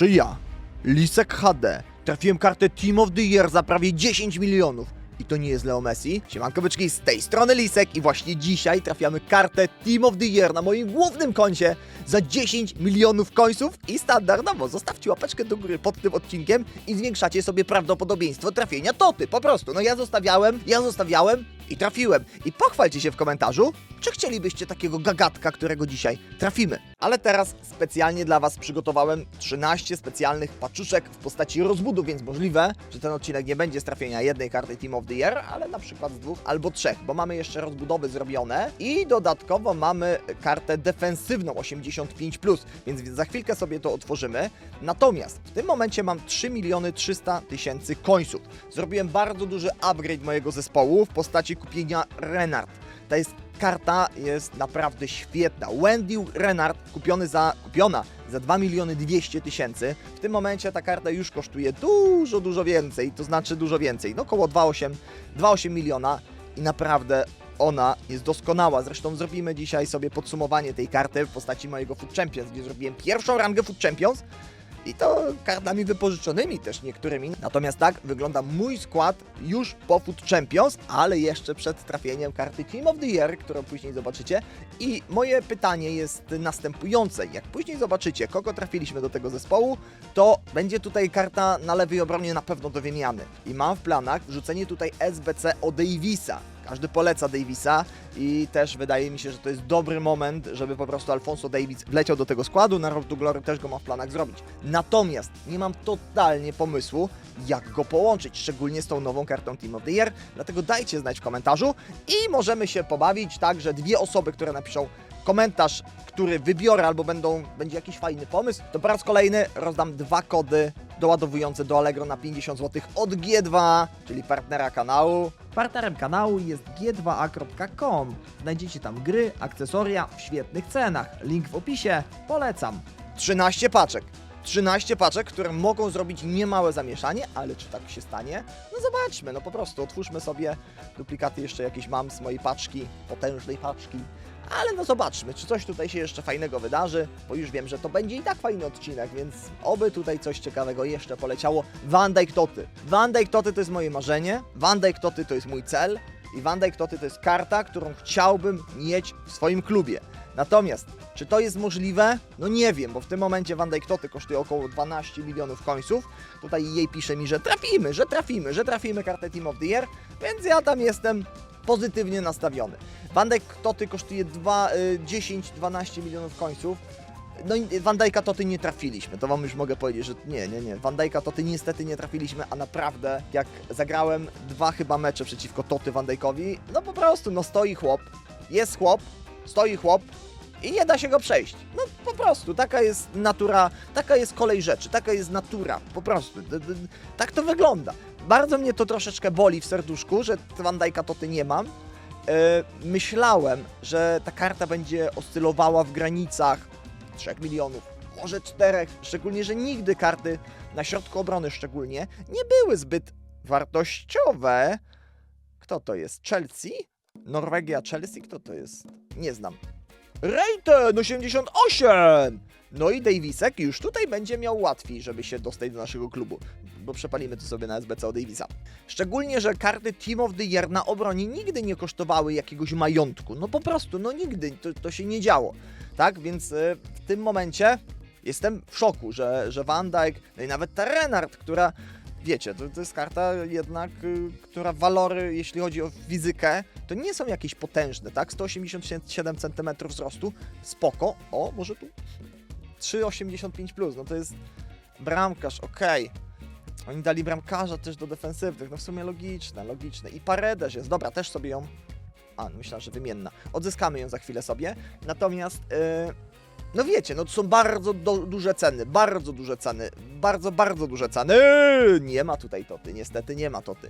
Czy ja, Lisek HD, trafiłem kartę Team of the Year za prawie 10 milionów i to nie jest Leo Messi? Siemanko byczki, z tej strony Lisek i właśnie dzisiaj trafiamy kartę Team of the Year na moim głównym koncie za 10 milionów końców i standardowo zostawcie łapeczkę do góry pod tym odcinkiem i zwiększacie sobie prawdopodobieństwo trafienia toty, po prostu. No ja zostawiałem, ja zostawiałem i trafiłem. I pochwalcie się w komentarzu, czy chcielibyście takiego gagatka, którego dzisiaj trafimy. Ale teraz specjalnie dla Was przygotowałem 13 specjalnych paczuszek w postaci rozbudu, więc możliwe, że ten odcinek nie będzie z trafienia jednej karty Team of the Year, ale na przykład z dwóch albo trzech, bo mamy jeszcze rozbudowy zrobione i dodatkowo mamy kartę defensywną 85+, więc za chwilkę sobie to otworzymy. Natomiast w tym momencie mam 3 miliony 300 tysięcy końców. Zrobiłem bardzo duży upgrade mojego zespołu w postaci kupienia Renard. Ta jest karta jest naprawdę świetna. Wendy Renard kupiony za, kupiona za 2 miliony 200 tysięcy. W tym momencie ta karta już kosztuje dużo, dużo więcej, to znaczy dużo więcej, no około 2,8 2,8 miliona i naprawdę ona jest doskonała. Zresztą zrobimy dzisiaj sobie podsumowanie tej karty w postaci mojego Food Champions, gdzie zrobiłem pierwszą rangę Food Champions i to kartami wypożyczonymi też niektórymi. Natomiast tak wygląda mój skład już po Food Champions, ale jeszcze przed trafieniem karty Team of the Year, którą później zobaczycie. I moje pytanie jest następujące. Jak później zobaczycie, kogo trafiliśmy do tego zespołu, to będzie tutaj karta na lewej obronie na pewno do wymiany. I mam w planach wrzucenie tutaj SBC o Davisa. Każdy poleca Davisa i też wydaje mi się, że to jest dobry moment, żeby po prostu Alfonso Davis wleciał do tego składu. Na Road to Glory też go mam w planach zrobić. Natomiast nie mam totalnie pomysłu, jak go połączyć, szczególnie z tą nową kartą Team of the Year. Dlatego dajcie znać w komentarzu i możemy się pobawić tak, że dwie osoby, które napiszą komentarz, który wybiorę albo będą, będzie jakiś fajny pomysł, to po raz kolejny rozdam dwa kody doładowujące do Allegro na 50 zł od G2, czyli partnera kanału. Partnerem kanału jest g2a.com. Znajdziecie tam gry, akcesoria w świetnych cenach. Link w opisie. Polecam. 13 paczek. 13 paczek, które mogą zrobić niemałe zamieszanie, ale czy tak się stanie? No zobaczmy, no po prostu otwórzmy sobie duplikaty jeszcze jakieś mam z mojej paczki, potężnej paczki. Ale no zobaczmy, czy coś tutaj się jeszcze fajnego wydarzy, bo już wiem, że to będzie i tak fajny odcinek, więc oby tutaj coś ciekawego jeszcze poleciało. Van Dijk Toty. Van Dijk Toty to jest moje marzenie, Van Dijk Toty to jest mój cel i Van Dijk Toty to jest karta, którą chciałbym mieć w swoim klubie. Natomiast, czy to jest możliwe? No nie wiem, bo w tym momencie Van Dijk Toty kosztuje około 12 milionów końców. Tutaj jej pisze mi, że trafimy, że trafimy, że trafimy kartę Team of the Year, więc ja tam jestem pozytywnie nastawiony. Van Dijk Toty kosztuje y, 10-12 milionów końców. No i Van Toty nie trafiliśmy, to wam już mogę powiedzieć, że nie, nie, nie. Van Toty niestety nie trafiliśmy, a naprawdę jak zagrałem dwa chyba mecze przeciwko Toty Van Dijkowi, no po prostu, no stoi chłop, jest chłop, stoi chłop i nie da się go przejść. No po prostu, taka jest natura, taka jest kolej rzeczy, taka jest natura, po prostu. Tak to wygląda. Bardzo mnie to troszeczkę boli w serduszku, że Van Dijk'a Toty nie mam. E, myślałem, że ta karta będzie oscylowała w granicach 3 milionów, może 4, szczególnie, że nigdy karty na środku obrony szczególnie nie były zbyt wartościowe. Kto to jest? Chelsea? Norwegia, Chelsea? Kto to jest? Nie znam. Rejten 88! No i Davisek już tutaj będzie miał łatwiej, żeby się dostać do naszego klubu, bo przepalimy to sobie na SBC o Davisa. Szczególnie, że karty Team of the Year na obronie nigdy nie kosztowały jakiegoś majątku. No po prostu, no nigdy, to, to się nie działo. Tak, więc y, w tym momencie jestem w szoku, że, że Van Dijk, no i nawet ta Renard, która, wiecie, to, to jest karta jednak, y, która walory, jeśli chodzi o fizykę, to nie są jakieś potężne, tak? 187 cm wzrostu, spoko. O, może tu 3,85 plus, no to jest bramkarz, okej. Oni dali bramkarza też do defensywnych, no w sumie logiczne, logiczne. I Paredes jest, dobra, też sobie ją... A, myślałem, że wymienna. Odzyskamy ją za chwilę sobie. Natomiast, yy, no wiecie, no to są bardzo do, duże ceny, bardzo duże ceny, bardzo, bardzo duże ceny. Nie ma tutaj toty, niestety nie ma toty.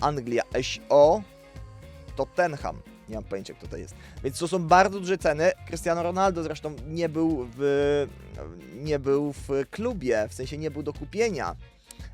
Anglia, SO, Tottenham. Nie mam pojęcia, kto to jest. Więc to są bardzo duże ceny. Cristiano Ronaldo zresztą nie był w, nie był w klubie, w sensie nie był do kupienia.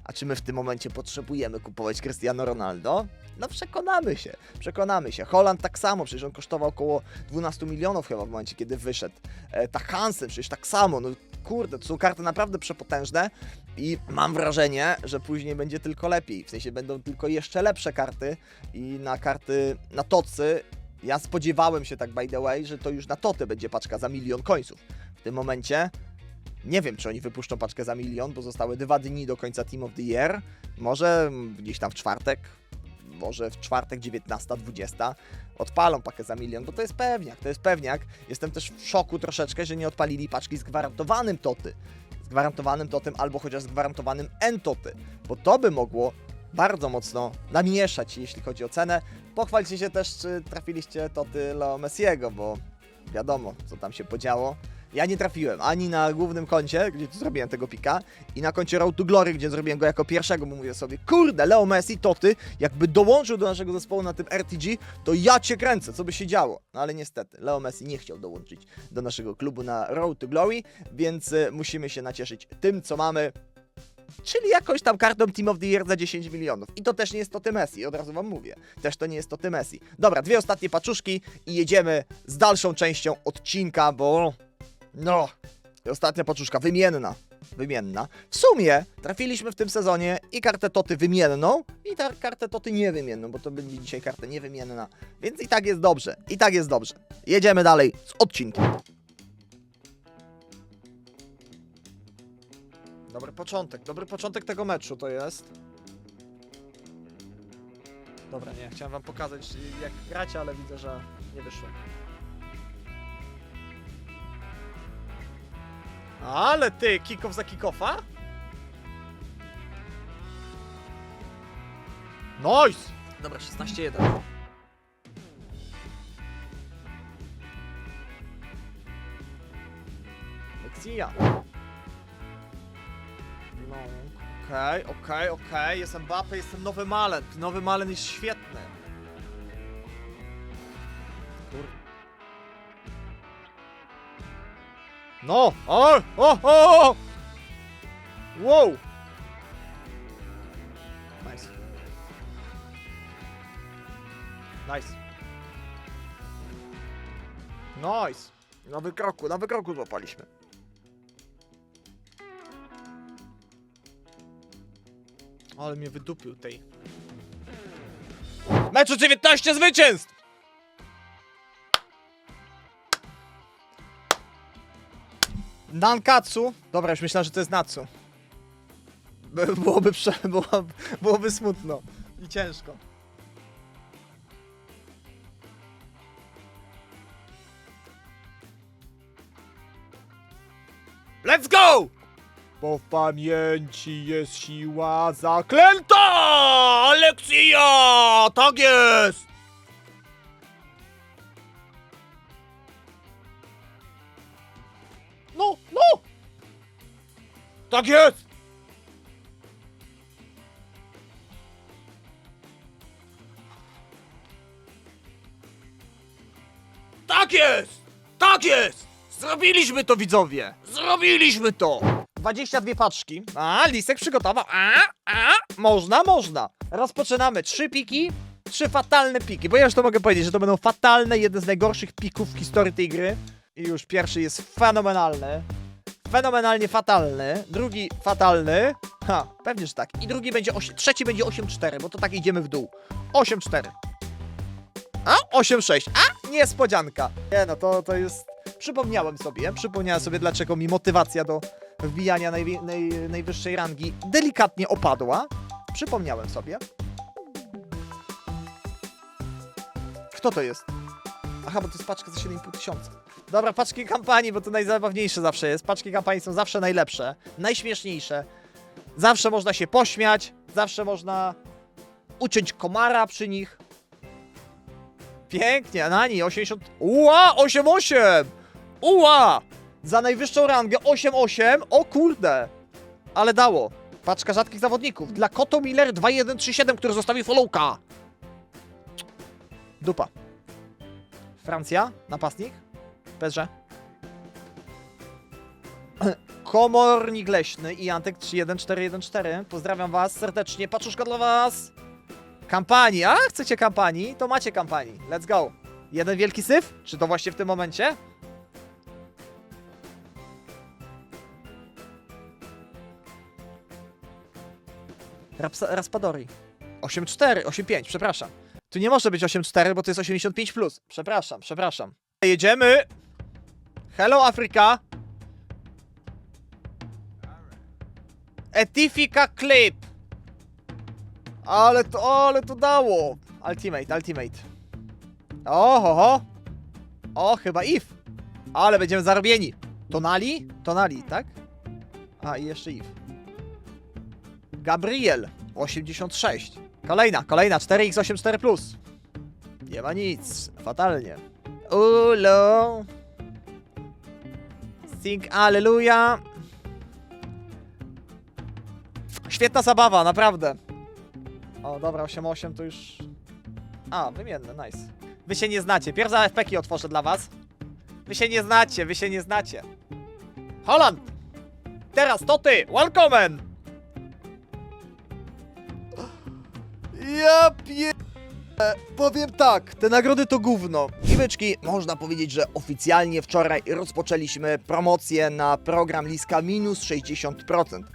A czy my w tym momencie potrzebujemy kupować Cristiano Ronaldo? No przekonamy się, przekonamy się. Holland tak samo, przecież on kosztował około 12 milionów chyba w momencie, kiedy wyszedł. E, ta Hansen przecież tak samo, no kurde, to są karty naprawdę przepotężne i mam wrażenie, że później będzie tylko lepiej. W sensie będą tylko jeszcze lepsze karty i na karty, na tocy ja spodziewałem się tak by the way, że to już na toty będzie paczka za milion końców. W tym momencie nie wiem, czy oni wypuszczą paczkę za milion, bo zostały dwa dni do końca Team of the Year. Może gdzieś tam w czwartek, może w czwartek 19-20 odpalą pakę za milion, bo to jest pewniak, to jest pewniak. Jestem też w szoku troszeczkę, że nie odpalili paczki z gwarantowanym toty. Z gwarantowanym totem albo chociaż z gwarantowanym N-toty, bo to by mogło bardzo mocno namieszać, jeśli chodzi o cenę. Pochwalcie się też, czy trafiliście toty Leo Messiego, bo wiadomo, co tam się podziało. Ja nie trafiłem ani na głównym koncie, gdzie zrobiłem tego pika, i na koncie Road to Glory, gdzie zrobiłem go jako pierwszego, bo mówię sobie, kurde, Leo Messi, to ty, jakby dołączył do naszego zespołu na tym RTG, to ja cię kręcę, co by się działo. No ale niestety, Leo Messi nie chciał dołączyć do naszego klubu na Road to Glory, więc y, musimy się nacieszyć tym, co mamy. Czyli jakąś tam kartą Team of the Year za 10 milionów. I to też nie jest to Messi, od razu wam mówię. Też to nie jest to Messi. Dobra, dwie ostatnie paczuszki i jedziemy z dalszą częścią odcinka, bo no, i ostatnia paczuszka, wymienna. Wymienna. W sumie trafiliśmy w tym sezonie i kartę Toty wymienną, i ta kartę Toty niewymienną, bo to będzie dzisiaj karta niewymienna. Więc i tak jest dobrze. I tak jest dobrze. Jedziemy dalej z odcinkiem. Dobry początek, dobry początek tego meczu to jest. Dobra, nie, chciałem wam pokazać jak gracie, ale widzę, że nie wyszło. Ale ty, kickoff za kickoffa? Nice! Dobra, 16-1. Lekcja. No, okej, okej, okej. Jestem Mbappe, jestem Nowy Malen. Nowy Malen jest świetny. No! O! O! O! Wow! Nice. Nice. Nice. Na wykroku, na wykroku złapaliśmy. Ale mnie wydupił tej. Meczu 19 zwycięstw! Nankatsu. Dobra, już myślałem, że to jest Natsu. By- Byłoby, prze... byłoby, byłoby smutno i ciężko. Let's go! Bo w pamięci jest siła zaklęta! Aleksja! Tak jest! Tak jest! Tak jest! Tak jest! Zrobiliśmy to, widzowie! Zrobiliśmy to! 22 paczki. A, lisek przygotował. A, a, można, można. Rozpoczynamy. Trzy piki, trzy fatalne piki. Bo ja już to mogę powiedzieć, że to będą fatalne, jeden z najgorszych pików w historii tej gry. I już pierwszy jest fenomenalny. Fenomenalnie fatalny. Drugi fatalny. Ha, pewnie, że tak. I drugi będzie 8, trzeci będzie 8-4, bo to tak idziemy w dół. 8-4. A? 8-6. A? Niespodzianka. Nie no, to, to jest... Przypomniałem sobie, przypomniałem sobie, dlaczego mi motywacja do wbijania najwi- naj, najwyższej rangi delikatnie opadła. Przypomniałem sobie. Kto to jest? Aha, bo to jest paczka za 7,5 tysiąca. Dobra, paczki kampanii, bo to najzabawniejsze zawsze jest. Paczki kampanii są zawsze najlepsze, najśmieszniejsze. Zawsze można się pośmiać, zawsze można uciąć komara przy nich. Pięknie, Nani, 80... Uła, 8,8! Uła! Za najwyższą rangę 8-8. O kurde! Ale dało. Paczka rzadkich zawodników. Dla Koto Miller 2137, który zostawił followka. Dupa. Francja, napastnik. Perze. Komornik leśny i Antek 31414. Pozdrawiam was serdecznie. Paczuszka dla was. Kampanii. A, chcecie kampanii? To macie kampanii. Let's go. Jeden wielki syf? Czy to właśnie w tym momencie? Raps Raspadori. 8-4, 8-5, przepraszam. Tu nie może być 8-4, bo to jest 85+. Plus. Przepraszam, przepraszam. Jedziemy! Hello, Afryka! Etifika Clip! Ale to, ale to dało! Ultimate, ultimate. Oho, ho. O, chyba if. Ale będziemy zarobieni. Tonali? Tonali, tak? A, i jeszcze if. Gabriel, 86. Kolejna, kolejna, 4x84+. Plus. Nie ma nic, fatalnie. Ulo. Sing Alleluja. Świetna zabawa, naprawdę. O, dobra, 8-8 to już... A, wymienne, nice. Wy się nie znacie. Pierwsze FPki otworzę dla was. Wy się nie znacie, wy się nie znacie. Holland! Teraz to ty! Welcome! Ja pie... Powiem tak, te nagrody to gówno. Iwyczki, można powiedzieć, że oficjalnie wczoraj rozpoczęliśmy promocję na program Liska minus 60%.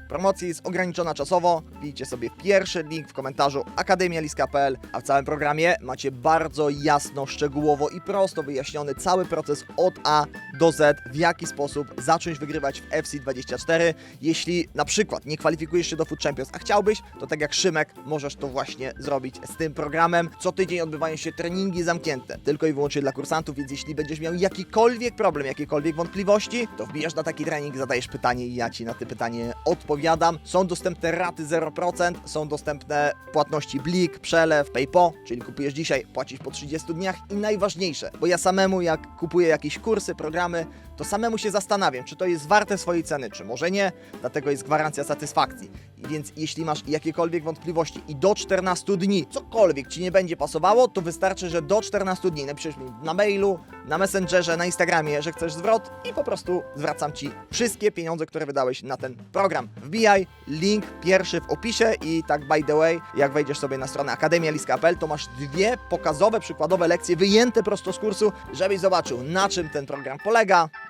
Promocja jest ograniczona czasowo, wbijcie sobie pierwszy link w komentarzu akademialiska.pl, a w całym programie macie bardzo jasno, szczegółowo i prosto wyjaśniony cały proces od A do Z, w jaki sposób zacząć wygrywać w FC24. Jeśli na przykład nie kwalifikujesz się do Food Champions, a chciałbyś, to tak jak Szymek, możesz to właśnie zrobić z tym programem. Co tydzień odbywają się treningi zamknięte, tylko i wyłącznie dla kursantów, więc jeśli będziesz miał jakikolwiek problem, jakiekolwiek wątpliwości, to wbijasz na taki trening, zadajesz pytanie i ja Ci na te pytanie odpowiadam. Są dostępne raty 0%, są dostępne płatności Blik, Przelew, PayPo, czyli kupujesz dzisiaj, płacisz po 30 dniach i najważniejsze, bo ja samemu jak kupuję jakieś kursy, programy, to samemu się zastanawiam, czy to jest warte swojej ceny, czy może nie, dlatego jest gwarancja satysfakcji. Więc jeśli masz jakiekolwiek wątpliwości i do 14 dni cokolwiek Ci nie będzie pasowało, to wystarczy, że do 14 dni napiszesz mi na mailu, na Messengerze, na Instagramie, że chcesz zwrot i po prostu zwracam Ci wszystkie pieniądze, które wydałeś na ten program. Wbijaj, link pierwszy w opisie i tak by the way, jak wejdziesz sobie na stronę akademialiska.pl, to masz dwie pokazowe, przykładowe lekcje wyjęte prosto z kursu, żebyś zobaczył na czym ten program polega,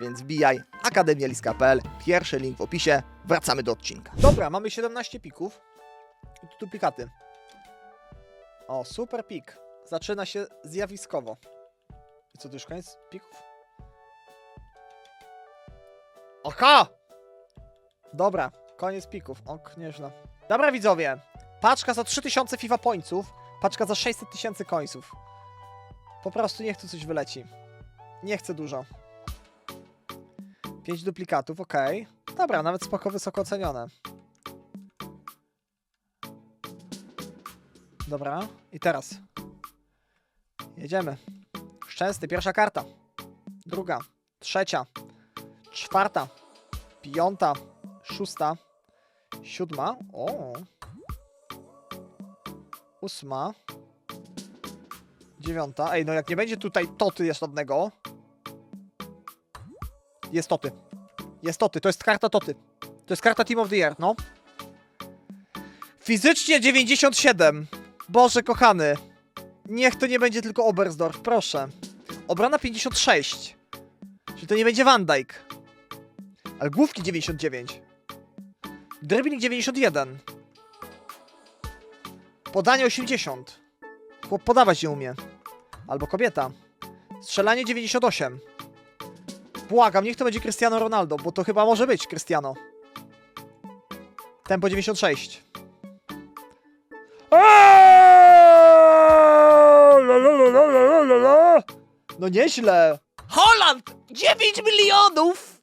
więc wbijaj akademialiska.pl, pierwszy link w opisie, wracamy do odcinka. Dobra, mamy 17 pików i tu duplikaty. O, super pik. Zaczyna się zjawiskowo. I co, to już koniec pików? Oka! Dobra, koniec pików. Ok, nieźle. Dobra, widzowie. Paczka za 3000 FIFA pońców, paczka za 600 tysięcy końców. Po prostu niech tu coś wyleci. Nie chcę dużo. 5 duplikatów, ok. Dobra, nawet spoko wysoko ocenione. Dobra, i teraz. Jedziemy. Szczęsny, pierwsza karta. Druga, trzecia, czwarta, piąta, szósta, siódma. O. Ósma. Dziewiąta. Ej, no jak nie będzie tutaj toty jeszcze żadnego. Jest toty. Jest toty, to jest karta toty. To jest karta Team of the Year, no. Fizycznie 97. Boże kochany. Niech to nie będzie tylko Oberstdorf, proszę. Obrona 56. Czyli to nie będzie Van Dijk. Ale główki 99. Dribbling 91. Podanie 80. Chłop podawać nie umie. Albo kobieta. Strzelanie 98. Błagam, niech to będzie Cristiano Ronaldo, bo to chyba może być Cristiano. Tempo 96. Eee! La, la, la, la, la, la, la. No nieźle. Holland! 9 milionów!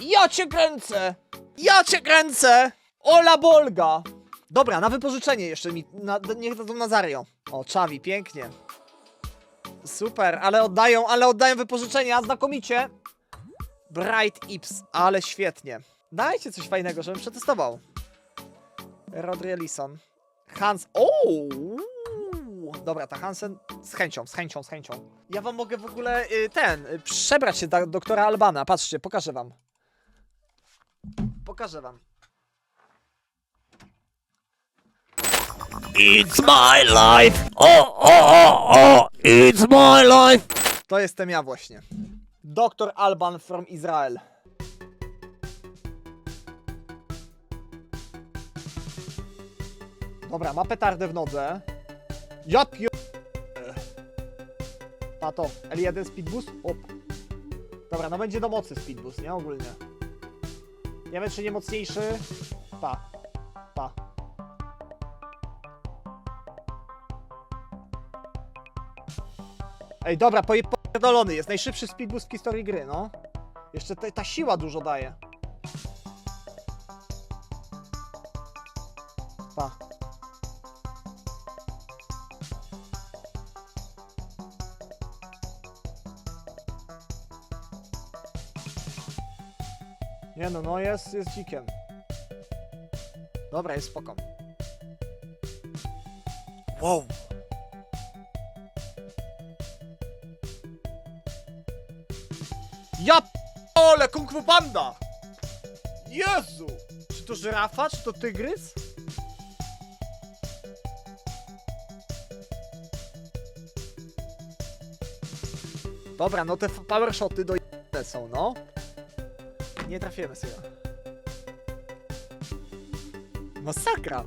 Ja cię kręcę! Ja cię kręcę! Ola Bolga! Dobra, na wypożyczenie jeszcze mi, na, niech dadzą Nazario. O, Czawi, pięknie. Super, ale oddają, ale oddają wypożyczenie, a znakomicie. Bright Ips, ale świetnie. Dajcie coś fajnego, żebym przetestował. Rodri Ellison. Hans. O! Dobra, ta Hansen z chęcią, z chęcią, z chęcią. Ja wam mogę w ogóle y, ten, y, przebrać się do doktora Albana. Patrzcie, pokażę wam. Pokażę wam. It's my life. Oh, oh, oh, oh. It's my life. To jestem ja właśnie. Doktor Alban from Israel. Dobra, ma petardę w nodze. Ja pio... A to, L1 speed boost? Op. Dobra, no będzie do mocy speed boost, nie? Ogólnie. Nie wiem, czy nie mocniejszy. Pa. Pa. Ej, dobra, poje- popierdolony jest. Najszybszy speed boost w historii gry, no. Jeszcze te, ta siła dużo daje. Pa. Nie no, no jest, jest dzikiem. Dobra, jest spoko. Wow. Ja ole, Kung Fu Panda! Jezu! Czy to żyrafa, czy to tygrys? Dobra, no te f- power shoty do są, no. Nie trafiemy sobie. Masakra!